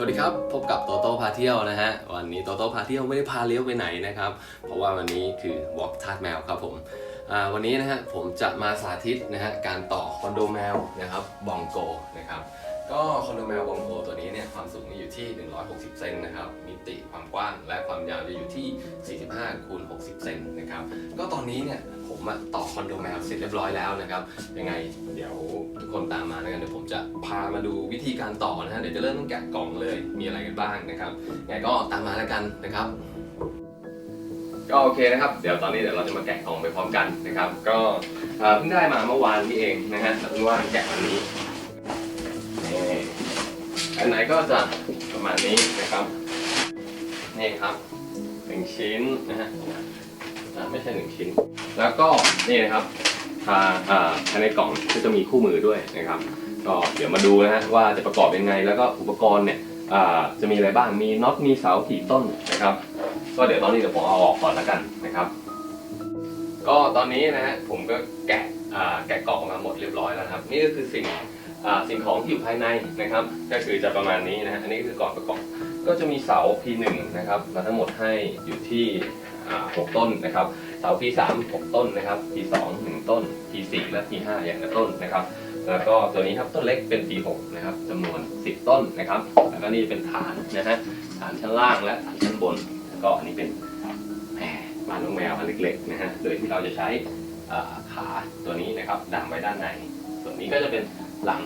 สวัสดีครับ พบกับโตโต้พาเที่ยวนะฮะ วันนี้โตโต้พาเที่ยวไม่ได้พาเลี้ยวไปไหนนะครับ เพราะว่าวันนี้คือ Walk ทาดแมวครับผมวันนี้นะฮะผมจะมาสาธิตนะฮะการต่อคอนโดแมวนะครับบองโกนะครับ ก็คอนโดแมวบองโกตัวนี้เนี่ยความสูงอยู่ที่ 160 เซนนะครับ มิติความกว้างและความยาวจะอยู่ที่ 45 คูณ 60 เซนนะครับ ก็ตอนนี้เนี่ยผมต่อคอนโดแมวเสร็จเรียบร้อยแล้วนะครับ ยังไงเดี๋ยวทุกคนตามมาแล้วกันเดี๋ยวผมจะพามาดูวิธีการต่อนะฮะ เดี๋ยวจะเริ่มตั้งแกะกล่องเลย มีอะไรกันบ้างนะครับยังไงก็ตามมาแล้วกันนะครับก็โอเคนะครับ เดี๋ยวตอนนี้เดี๋ยวเราจะมาแกะกล่องไปพร้อมกันนะครับ ก็เพิ่งได้มาเมื่อวานนี้เองนะฮะเพิ่งว่าแกะวันนี้ อันไหนก็จะประมาณนี้นะครับ นี่ครับหนึ่งชิ้นนะฮะไม่ใช่หนึ่งชิ้น แล้วก็นี่นะครับทางภายในกล่องก็จะมีคู่มือด้วยนะครับ ก็เดี๋ยวมาดูนะฮะว่าจะประกอบยังไง แล้วก็อุปกรณ์เนี่ยจะมีอะไรบ้างมีน็อตมีเสาถี่ต้นนะครับ ก็เดี๋ยวตอนนี้เดี๋ยวผมเอาออกก่อนแล้วกันนะครับ ก็ตอนนี้นะฮะผมก็แกะแกะกล่องมาหมดเรียบร้อยแล้วครับ นี่ก็คือสิ่ง สิ่งของที่อยู่ภายในนะครับ ก็คือจะประมาณนี้นะฮะอันนี้คือก่อนประกอบก็จะมีเสา P1 นะครับมาทั้งหมดให้อยู่ที่ 6 ต้นนะครับ เสา P3 6 ต้นนะครับ P2 1 ต้น P4 และ P5 อย่างละต้นนะครับ แล้วก็ตัวนี้ครับต้นเล็กเป็น P6 นะครับจำนวน 10 ต้นนะครับ แล้วก็นี่เป็นฐานนะฮะฐานชั้นล่างและฐานชั้นบนแล้วก็อันนี้เป็นแหมบ้านน้องแมวอันเล็กๆนะฮะโดยที่เราจะใช้ขาตัวนี้นะครับดามไว้ด้านใน ส่วนนี้ก็จะเป็น หลัง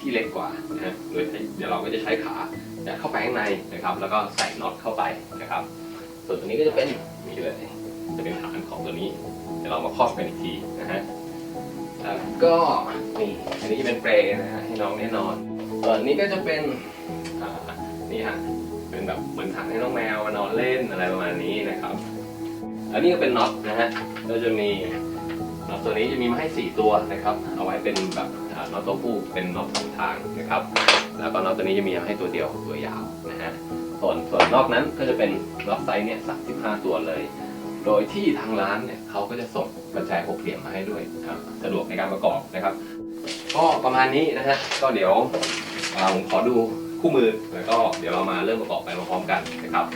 ที่เล็กกว่านะฮะโดยเดี๋ยวเราก็จะใช้ขายัดเข้าไปข้างในนะครับ แล้วก็ใส่น็อตเข้าไปนะครับ ส่วนตัวนี้ก็จะเป็นนี่เลยจะเป็นฐานของตัวนี้ เดี๋ยวเรามาครอบกันอีกทีนะฮะแล้วก็นี่อันนี้จะเป็นเปรย์นะฮะให้น้องแน่นอนส่วนนี้ก็จะเป็นนี่ฮะเป็นแบบเหมือนถังให้น้องแมวมานอนเล่นอะไรประมาณนี้นะครับอันนี้ก็เป็นน็อตนะฮะก็จะมีน็อตตัวนี้จะมีมาให้ 4 ตัวนะครับ เอาไว้เป็นแบบ น็อตตัวผู้เป็นน็อตสองทางนะครับ แล้วก็น็อตตัวนี้จะมีให้ตัวเดียวตัวยาวนะฮะส่วนส่วนนอกนั้นก็จะเป็นน็อตไซส์เนี่ย35ตัวเลย โดยที่ทางร้านเนี่ยเขาก็จะส่งกระจายหกเหลี่ยมมาให้ด้วยครับสะดวกในการประกอบนะครับ ก็ประมาณนี้นะฮะก็เดี๋ยวผมขอดูคู่มือแล้วก็เดี๋ยวเรามาเริ่มประกอบไปพร้อมกันนะครับ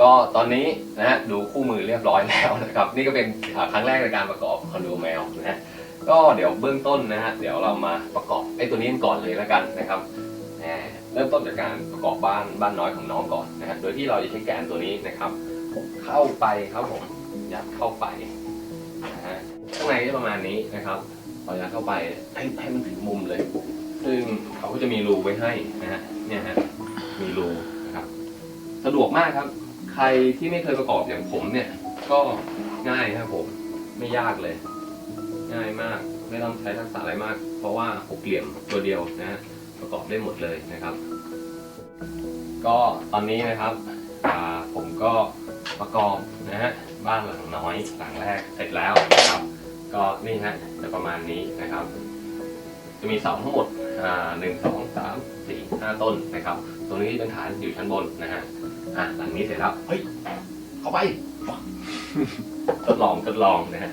ก็ตอนนี้นะฮะดูคู่มือเรียบร้อยแล้วนะครับ นี่ก็เป็นครั้งแรกในการประกอบคอนโดแมวนะฮะ ก็เดี๋ยวเบื้องต้นนะฮะเดี๋ยวเรามาประกอบไอ้ตัวนี้ก่อนเลยแล้วกันนะครับเริ่มต้นจากการประกอบบ้านบ้านน้อยของน้องก่อนนะฮะโดยที่เราจะใช้แกนตัวนี้นะครับ เข้าไปครับผมยัดเข้าไปนะฮะข้างในก็ประมาณนี้นะครับพอยัดเข้าไปให้ให้มันถึงมุมเลย ซึ่งเขาก็จะมีรูไว้ให้นะฮะเนี่ยฮะมีรูนะครับสะดวกมากครับ ใครที่ไม่เคยประกอบอย่างผมเนี่ยก็ง่ายครับผมไม่ยากเลย ง่ายมาก ไม่ต้องใช้ทักษะอะไรมาก เพราะว่าหกเหลี่ยมตัวเดียวนะฮะประกอบได้หมดเลยนะครับ ก็ตอนนี้นะครับอ่าผมก็ประกอบนะฮะบ้านหลังน้อยหลังแรกเสร็จแล้วนะครับ ก็นี่ฮะจะประมาณนี้นะครับ จะมีเสาทั้งหมดอ่าหนึ่งสองสามสี่ห้าต้นนะครับ ตรงนี้เป็นฐานอยู่ชั้นบนนะฮะอะหลังนี้เสร็จแล้วเฮ้ยเข้าไปทดลองทดลองนะฮะ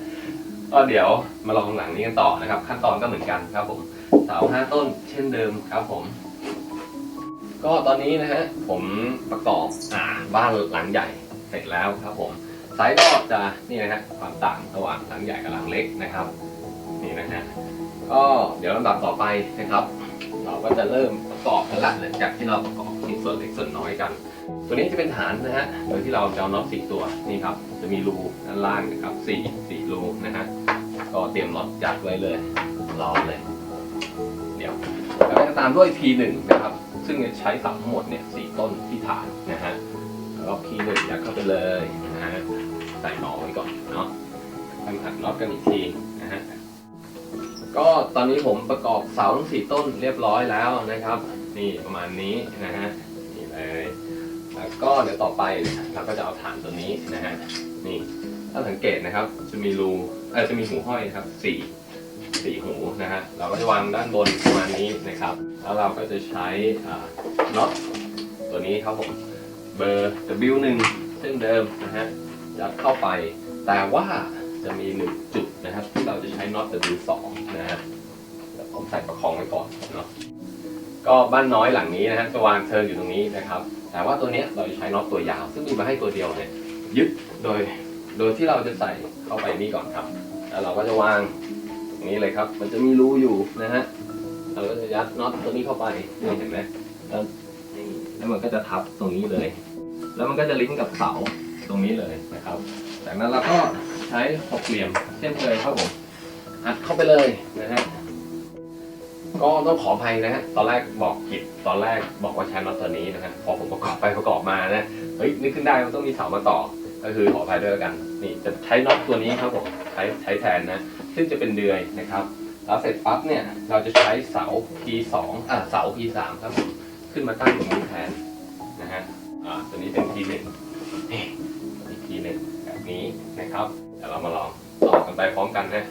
ก็เดี๋ยวมาลองหลังนี้กันต่อนะครับ ขั้นตอนก็เหมือนกันครับผมเสาห้าต้นเช่นเดิมครับผม ก็ตอนนี้นะฮะผมประกอบอ่าบ้านหลังใหญ่เสร็จแล้วครับผมไซส์ก็จะนี่นะฮะความต่างระหว่างหลังใหญ่กับหลังเล็กนะครับ นี่นะฮะก็เดี๋ยวลำดับต่อไปนะครับ เราก็จะเริ่มประกอบกันละหลังจากที่เราประกอบชิ้นส่วนเล็กส่วนน้อยกัน ตัวนี้จะเป็นฐานนะฮะโดยที่เราจะเอาน็อตสี่ตัวนี่ครับจะมีรูด้านล่างนะครับสี่สี่รูนะฮะ ก็เตรียมน็อตจัดไว้เลยรอเลย เดี๋ยวแล้วก็ตามด้วย P1 นะครับ ซึ่งจะใช้เสาทั้งหมดเนี่ยสี่ต้นที่ฐานนะฮะแล้วก็ P1 ยัดเข้าไปเลยนะฮะใส่หมอไว้ก่อนเนาะทำหักน็อตกันอีกทีนะฮะก็ตอนนี้ผมประกอบเสาทั้งสี่ต้นเรียบร้อยแล้วนะครับ นี่ประมาณนี้นะฮะนี่เลยแล้วก็เดี๋ยวต่อไปเราก็จะเอาฐานตัวนี้นะฮะนี่ ถ้าสังเกตนะครับ จะมีรูเออจะมีหูห้อยนะครับสี่สี่หูนะฮะเราก็จะวางด้านบนประมาณนี้นะครับ แล้วเราก็จะใช้น็อตตัวนี้ครับผมเบอร์ W1 เช่นเดิมนะฮะยัดเข้าไป แต่ว่าจะมีหนึ่งจุดนะครับที่เราจะใช้น็อต W2 นะฮะผมใส่ประคองไว้ก่อนเนาะก็บ้านน้อยหลังนี้นะฮะจะวางเทิร์นอยู่ตรงนี้นะครับ แต่ว่าตัวเนี้ยเราจะใช้น็อตตัวยาว ซึ่งมีมาให้ตัวเดียวเนี่ยยึดโดย โดยที่เราจะใส่เข้าไปนี่ก่อนครับ แล้วเราก็จะวางตรงนี้เลยครับ มันจะมีรูอยู่นะฮะ เราก็จะยัดน็อตตัวนี้เข้าไปนี่เห็นไหมแล้วนี่แล้วมันก็จะทับตรงนี้เลย แล้วมันก็จะลิงก์กับเสาตรงนี้เลยนะครับ จากนั้นเราก็ใช้หกเหลี่ยมเช่นเคยครับผมอัดเข้าไปเลยนะฮะ ก็ต้องขออภัยนะฮะ ตอนแรกบอกผิด ตอนแรกบอกว่าใช้น็อตตัวนี้นะฮะ พอผมประกอบไปประกอบมานะ เฮ้ยนึกขึ้นได้มันต้องมีเสามาต่อ ก็คือขออภัยด้วยแล้วกันนี่จะใช้น็อตตัวนี้ครับผมใช้ใช้แทนนะซึ่งจะเป็นเดือยนะครับแล้วเสร็จปั๊บเนี่ยเราจะใช้เสา P2 อ่าเสา P3 ครับผมขึ้นมาตั้งตรงนี้แทนนะฮะอ่าตัวนี้เป็น P1 นี่ตัวนี้ P1 แบบนี้นะครับเดี๋ยวเรามาลองต่อกันไปพร้อมกันนะ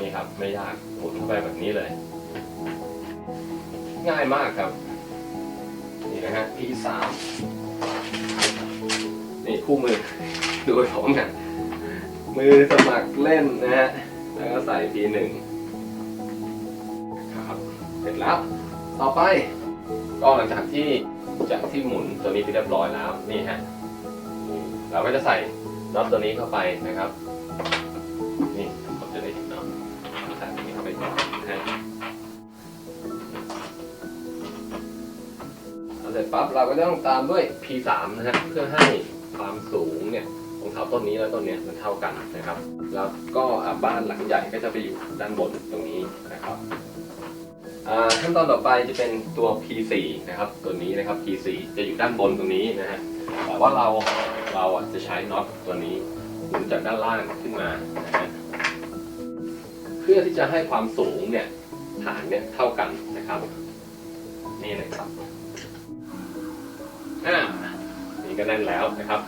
นี่ครับไม่ยากหมุนเข้าไปแบบนี้เลย ง่ายมากครับนี่นะฮะ P3 นี่คู่มือ ดูไปพร้อมกัน มือสมัครเล่นนะฮะ แล้วก็ใส่ P1 นะครับ เสร็จแล้ว ต่อไป ก็หลังจากที่จากที่หมุนตัวนี้ไปเรียบร้อยแล้ว นี่ฮะ เราก็จะใส่น็อตตัวนี้เข้าไปนะครับ นี่ผมจะได้เห็นเนาะใส่ตัวนี้เข้าไปก่อนนะฮะเอาเสร็จปั๊บเราก็จะต้องตามด้วย P3 นะฮะเพื่อให้ สูงเนี่ยของเสาต้นนี้และต้นนี้มันเท่ากันนะครับ แล้วก็บ้านหลังใหญ่ก็จะไปอยู่ด้านบนตรงนี้นะครับขั้นตอนต่อไปจะเป็นตัว P4 นะครับ ตัวนี้นะครับ P4 จะอยู่ด้านบนตรงนี้นะฮะแต่ว่าเราเราอะจะใช้น็อตตัวนี้หมุนจากด้านล่างขึ้นมานะฮะเพื่อที่จะให้ความสูงเนี่ยฐานเนี่ยเท่ากันนะครับ นี่เลยครับอ่านี่ก็แน่นแล้วนะครับ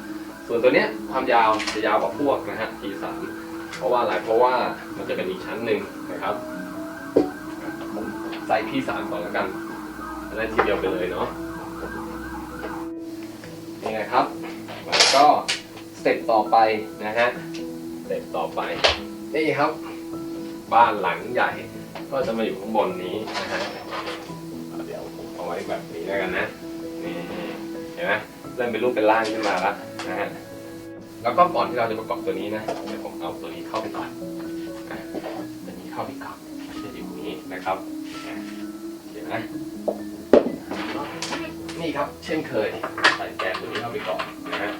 ส่วนตัวเนี้ยความยาวจะยาวกว่าพวกนะฮะ T3 เพราะว่าอะไรเพราะว่ามันจะเป็นอีกชั้นหนึ่งนะครับผมใส่ P3 ก่อนแล้วกันจะได้ทีเดียวไปเลยเนาะนี่นะครับแล้วก็สเต็ปต่อไปนะฮะสเต็ปต่อไปนี่ครับ บ้านหลังใหญ่ก็จะมาอยู่ข้างบนนี้นะฮะเดี๋ยวผมเอาไว้แบบนี้แล้วกันนะนี่เห็นไหมเริ่มเป็นรูปเป็นร่างขึ้นมาแล้ว นะฮะแล้วก็ก่อนที่เราจะประกอบตัวนี้นะเดี๋ยวผมเอาตัวนี้เข้าไปก่อนอะตัวนี้เข้าไปก่อนจะอยู่ตรงนี้นะครับอะเห็นไหมนี่ครับ เช่นเคยใส่แกนตัวนี้เข้าไปก่อนนะฮะ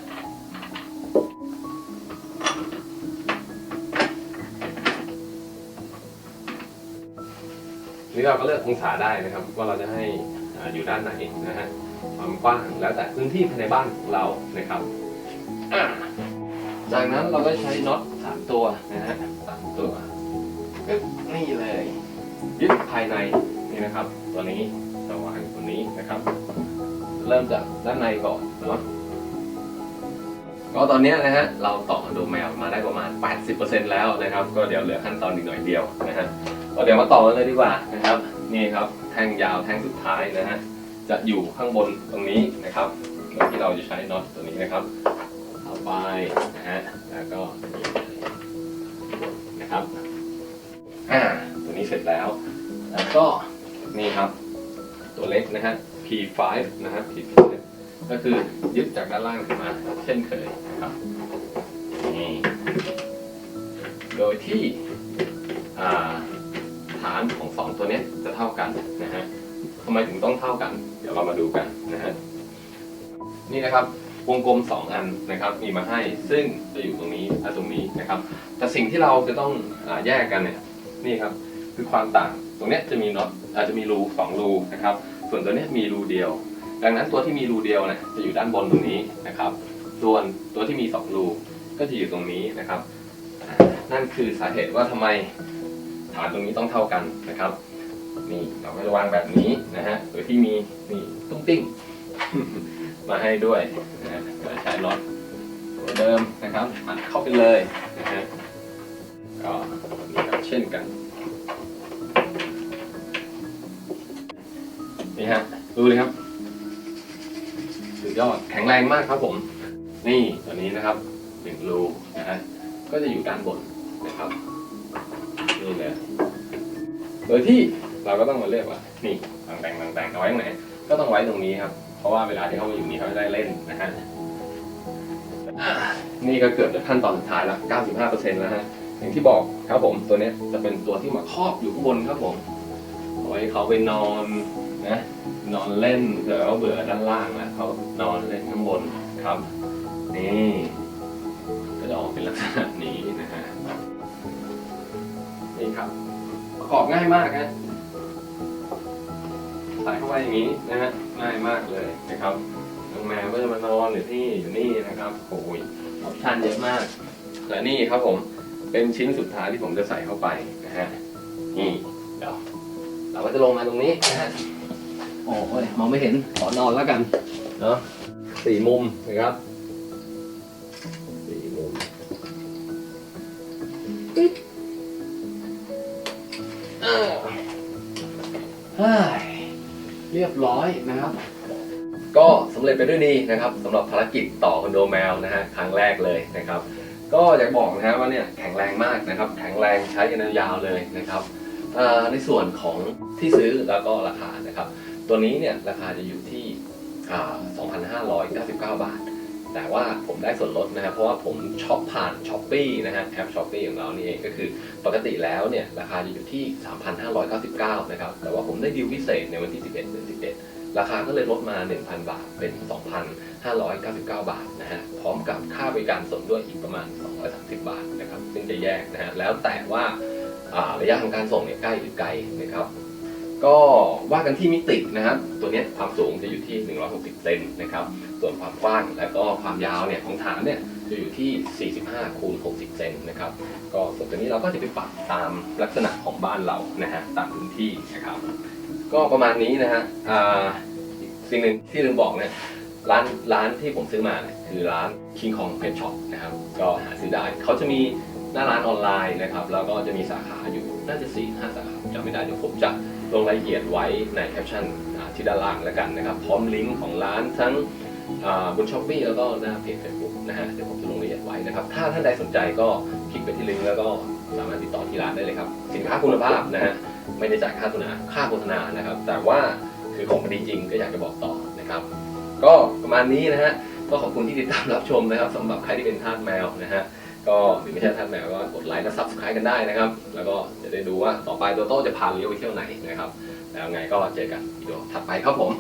นี่เราก็เลือกองศาได้นะครับ ว่าเราจะให้อยู่ด้านไหนนะฮะความกว้างแล้วแต่พื้นที่ภายในบ้านของเรานะครับ จากนั้นเราก็ใช้น็อตสามตัวนะฮะสามตัวก็นี่เลยยึดภายในนี่นะครับ ตัวนี้จะวางตัวนี้นะครับ เริ่มจากด้านในก่อนเนาะก็ตอนนี้นะฮะเราต่อดูแมวมาได้ประมาณ 80%แล้วนะครับ ก็เดี๋ยวเหลือขั้นตอนอีกหน่อยเดียวนะฮะก็เดี๋ยวมาต่อกันเลยดีกว่านะครับ นี่ครับแท่งยาวแท่งสุดท้ายนะฮะจะอยู่ข้างบนตรงนี้นะครับโดยที่เราจะใช้น็อตตัวนี้นะครับ ไปนะฮะ แล้วก็นี่เลยนะครับ อ่า ตัวนี้เสร็จแล้ว แล้วก็นี่ครับ ตัวเล็กนะฮะ P5 นะฮะ P5 ก็คือยึดจากด้านล่างขึ้นมา เช่นเคยนะครับนี่โดยที่อ่าฐานของสองตัวเนี้ยจะเท่ากันนะฮะทำไมถึงต้องเท่ากัน เดี๋ยวเรามาดูกันนะฮะ นี่นะครับ วงกลมสองอันนะครับมีมาให้ซึ่งจะอยู่ตรงนี้และตรงนี้นะครับ แต่สิ่งที่เราจะต้องอแยกกันเนี่ยนี่ครับคือความต่างตรงเนี้ยจะมีน็อตอาจจะมีรูสองรูนะครับ ส่วนตัวนี้มีรูเดียว ดังนั้นตัวที่มีรูเดียวเนี่ยจะอยู่ด้านบนตรงนี้นะครับ ส่วนตัวที่มีสองรูก็จะอยู่ตรงนี้นะครับ นั่นคือสาเหตุว่าทำไมฐานตรงนี้ต้องเท่ากันนะครับนี่เราก็จะวางแบบนี้นะฮะโดยที่มีนี่ตุ้งติ้ง มาให้ด้วยนะฮะโดยใช้น็อตตัวเดิมนะครับอัดเข้าไปเลยนะฮะก็นี่ครับเช่นกันนี่ฮะดูเลยครับสุดยอดแข็งแรงมากครับผม นี่ตัวนี้นะครับหนึ่งรูนะฮะก็จะอยู่ด้านบนนะครับนี่เลยโดยที่เราก็ต้องมาเลือกว่านี่หลังแบ่งแบ่งแบ่งเอาไว้ตรงไหนก็ต้องไว้ตรงนี้ครับ เพราะว่าเวลาที่เขามาอยู่นี่เขาจะได้เล่นนะฮะนี่ก็เกือบจะขั้นตอนสุดท้ายล้ว95%แล้วฮะอย่างที่บอกครับผมตัวนี้จะเป็นตัวที่มาครอบอยู่ข้างบนครับผมเอาไว้เขาไปนอนนะนอนเล่นเผื่อเขาเบื่อด้านล่างแล้วเขานอนเล่นข้างบนครับนี่ก็จะออกเป็นลักษณะนี้นะฮะนี่ครับประกอบง่ายมากฮะ ใส่เข้าไปอย่างนี้นะฮะง่ายมากเลยนะครับน้องแมวก็จะมานอนอยู่ที่อยู่นี่นะครับโอ้ยออปชั่นเยอะมากและนี่ครับผมเป็นชิ้นสุดท้ายที่ผมจะใส่เข้าไปนะฮะนี่เดี๋ยวเราก็จะลงมาตรงนี้นะฮะโอ้ยมองไม่เห็นขอนอนแล้วกันเนาะสี่มุมนะครับสี่มุมอ่า เรียบร้อยนะครับ ก็สำเร็จไปด้วยดีนะครับสำหรับภารกิจต่อคอนโดแมวนะฮะครั้งแรกเลยนะครับ ก็อยากบอกนะฮะว่าเนี่ยแข็งแรงมากนะครับ แข็งแรงใช้กันยาวๆเลยนะครับในส่วนของที่ซื้อแล้วก็ราคานะครับ ตัวนี้เนี่ยราคาจะอยู่ที่อ่า2,599 บาท แต่ว่าผมได้ส่วนลดนะครับเพราะว่าผมช็อปผ่านช้อปปีนะฮะแอปช้อปปีของเรานี่เองก็คือปกติแล้วเนี่ยราคาจะอยู่ที่ 3,599 นะครับ แต่ว่าผมได้ดีลพิเศษในวันที่ 11เดือน11 ราคาก็เลยลดมา 1,000 บาทเป็น 2,599 บาทนะฮะพร้อมกับค่าบริการส่งด้วยอีกประมาณ 230 บาทนะครับซึ่งจะแยกนะฮะแล้วแต่ว่าระยะของการส่งเนี่ยใกล้หรือไกลนะครับ ก็ว่ากันที่มิตินะครับ ตัวนี้ความสูงจะอยู่ที่ 160 เซนนะครับ ส่วนความกว้างและก็ความยาวเนี่ยของฐานเนี่ยจะอยู่ที่ 45 คูณ 60 เซนนะครับ ก็ส่วนตัวนี้เราก็จะไปปรับตามลักษณะของบ้านเรานะฮะตามพื้นที่นะครับ ก็ประมาณนี้นะฮะอ่าสิ่งหนึ่งที่ลืมบอกเนี่ยร้านร้านที่ผมซื้อมาเนี่ยคือร้าน King Kong Pet Shop นะครับ ก็หาซื้อได้เขาจะมีหน้าร้านออนไลน์นะครับ แล้วก็จะมีสาขาอยู่น่าจะ4 5สาขาจำไม่ได้เดี๋ยวผมจะ ลงรายละเอียดไว้ในแคปชั่นที่ด้านล่างแล้วกันนะครับ พร้อมลิงก์ของร้านทั้งบนช้อปปี้แล้วก็หน้าเพจเฟซบุ๊กนะฮะเดี๋ยวผมจะลงรายละเอียดไว้นะครับ ถ้าท่านใดสนใจก็คลิกไปที่ลิงก์แล้วก็สามารถติดต่อที่ร้านได้เลยครับ สินค้าคุณภาพนะฮะไม่ได้จ่ายค่าโฆษณาค่าโฆษณานะครับ แต่ว่าคือของดีจริงก็อยากจะบอกต่อนะครับ ก็ประมาณนี้นะฮะก็ขอบคุณที่ติดตามรับชมนะครับสำหรับใครที่เป็นทาสแมวนะฮะ ก็หรือไม่ใช่ท่านไหนก็กดไลค์และ subscribe กันได้นะครับ แล้วก็จะได้ดูว่าต่อไปตัวโต้จะพาเลี้ยวไปเที่ยวไหนนะครับ แล้วไงก็เจอกันวิดีโอถัดไปครับผม